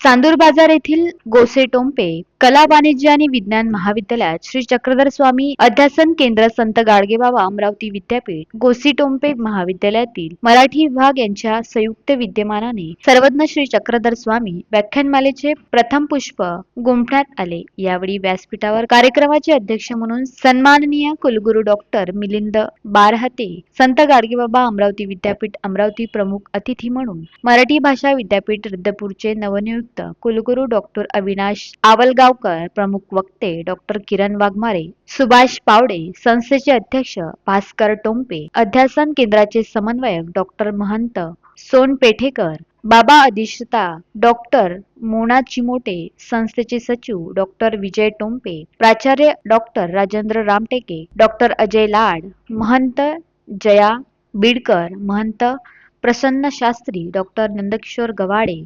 चांदूर बाजार येथील गोसे टोंपे कला वाणिज्य आणि विज्ञान महाविद्यालयात श्री चक्रधर स्वामी अध्यासन केंद्र संत गाडगेबाबा अमरावती विद्यापीठ गोसी टोंपे महाविद्यालयातील मराठी विभाग यांच्या संयुक्त विद्यमानाने सर्वज्ञ श्री चक्रधर स्वामी व्याख्यानमालेचे प्रथम पुष्प गुंफण्यात आले. यावेळी व्यासपीठावर कार्यक्रमाचे अध्यक्ष म्हणून सन्माननीय कुलगुरू डॉक्टर मिलिंद बारहते संत गाडगेबाबा अमरावती विद्यापीठ अमरावती प्रमुख अतिथी म्हणून मराठी भाषा विद्यापीठ रद्दपूरचे नवनियुक्त कुलगुरू डॉक्टर अविनाश आवलगावकर प्रमुख वक्ते डॉक्टर किरण वाघमारे सुभाष पावडे संस्थेचे अध्यक्ष भास्कर टोंपे अध्यासन केंद्राचे समन्वयक डॉक्टर महंत सोनपेठेकर बाबा अधिष्ठता डॉक्टर मोना चिमोटे संस्थेचे सचिव डॉक्टर विजय टोंपे प्राचार्य डॉक्टर राजेंद्र रामटेके डॉक्टर अजय लाड महंत जया बीडकर महंत प्रसन्न शास्त्री डॉक्टर नंदकिशोर गवाडे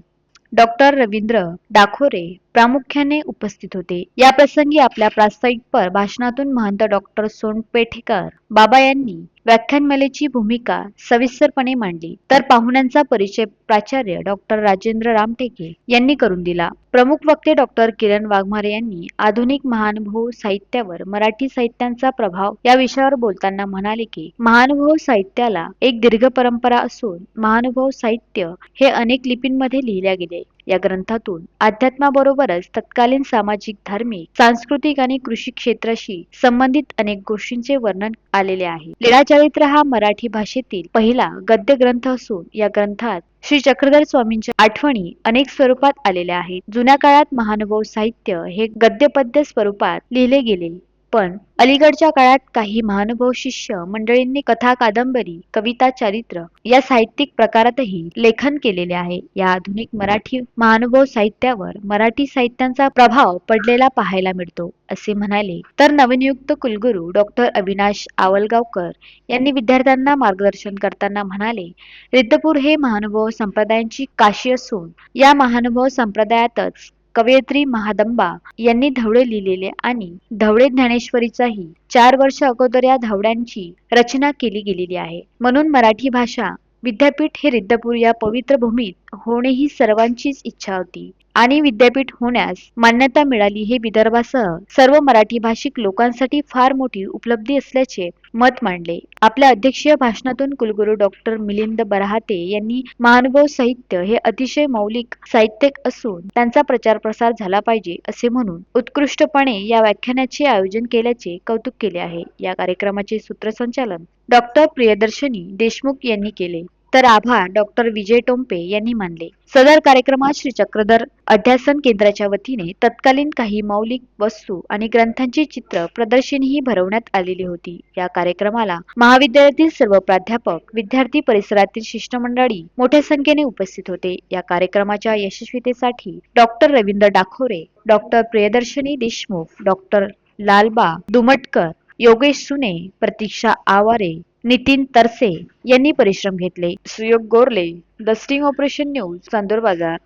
डॉक्टर रवींद्र डाखोरे प्रामुख्याने उपस्थित होते. या प्रसंगी आपल्या प्रास्ताविकपर भाषणातून महंत डॉक्टर सोनपेठेकर बाबा यांनी व्याख्यानमालेची भूमिका सविस्तरपणे मांडली. तर पाहुण्यांचा परिचय प्राचार्य डॉक्टर राजेंद्र रामटेके यांनी करून दिला. प्रमुख वक्ते डॉक्टर किरण वाघमारे यांनी आधुनिक महानुभव साहित्यावर मराठी साहित्यांचा प्रभाव या विषयावर बोलताना म्हणाले की महानुभव साहित्याला एक दीर्घ परंपरा असून महानुभव साहित्य हे अनेक लिपींमध्ये लिहिले गेले. या ग्रंथातून अध्यात्माबरोबरच तत्कालीन सामाजिक धार्मिक सांस्कृतिक आणि कृषी क्षेत्राशी संबंधित अनेक गोष्टींचे वर्णन आलेले आहे. लीळा चरित्र हा मराठी भाषेतील पहिला गद्य ग्रंथ असून या ग्रंथात श्री चक्रधर स्वामींच्या आठवणी अनेक स्वरूपात आलेल्या आहेत. जुन्या काळात महानुभव साहित्य हे गद्यपद्य स्वरूपात लिहिले गेले. पण अलीकडच्या काळात काही महानुभव शिष्य मंडळींनी कथा कादंबरी कविता चरित्र या साहित्यिक प्रकारातही लेखन केलेले आहे. या आधुनिक मराठी महानुभव साहित्यावर मराठी साहित्यांचा प्रभाव पडलेला पाहायला मिळतो असे म्हणाले. तर नवनियुक्त कुलगुरू डॉक्टर अविनाश आवलगावकर यांनी विद्यार्थ्यांना मार्गदर्शन करताना म्हणाले रिद्धपूर हे महानुभव संप्रदायांची काशी असून या महानुभव संप्रदायातच कवयित्री महादंबा यांनी धवडे लिहिलेले आणि धवडे ज्ञानेश्वरीचाही चार वर्ष अगोदर या धवड्यांची रचना केली गेलेली आहे. म्हणून मराठी भाषा विद्यापीठ हे रिद्धपूर या पवित्र भूमीत होणे ही सर्वांचीच इच्छा होती. आणि विद्यापीठ होण्यास मान्यता मिळाली हे विदर्भासह सर्व मराठी भाषिक लोकांसाठी फार मोठी उपलब्धी असल्याचे मत मांडले. आपल्या अध्यक्षीय भाषणातून कुलगुरू डॉक्टर मिलिंद बरहाते यांनी महानुभव साहित्य हे अतिशय मौलिक साहित्यिक असून त्यांचा प्रचार प्रसार झाला पाहिजे असे म्हणून उत्कृष्टपणे या व्याख्यानाचे आयोजन केल्याचे कौतुक केले आहे. या कार्यक्रमाचे सूत्रसंचालन डॉक्टर प्रियदर्शनी देशमुख यांनी केले. तर आभार डॉक्टर विजय टोंपे यांनी मानले. सदर कार्यक्रमात श्री चक्रधर अध्यासन केंद्राच्या वतीने तत्कालीन काही मौलिक वस्तू आणि ग्रंथांची चित्र प्रदर्शनीही भरवण्यात आलेली होती. या कार्यक्रमाला महाविद्यालयातील सर्व प्राध्यापक विद्यार्थी परिसरातील शिष्टमंडळी मोठ्या संख्येने उपस्थित होते. या कार्यक्रमाच्या यशस्वीतेसाठी doctor Ravindra Dakhore doctor Priyadarshini Deshmukh doctor Lalba Dumatkar Yogesh Sune Pratiksha Aware Nitin Tarse यांनी परिश्रम घेतले. Suyog Gorle the sting operation news Chandur Bazar.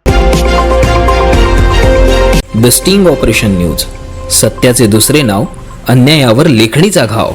The sting operation news सत्याचे दुसरे नाव अन्यायावर लेखणीचा घाव.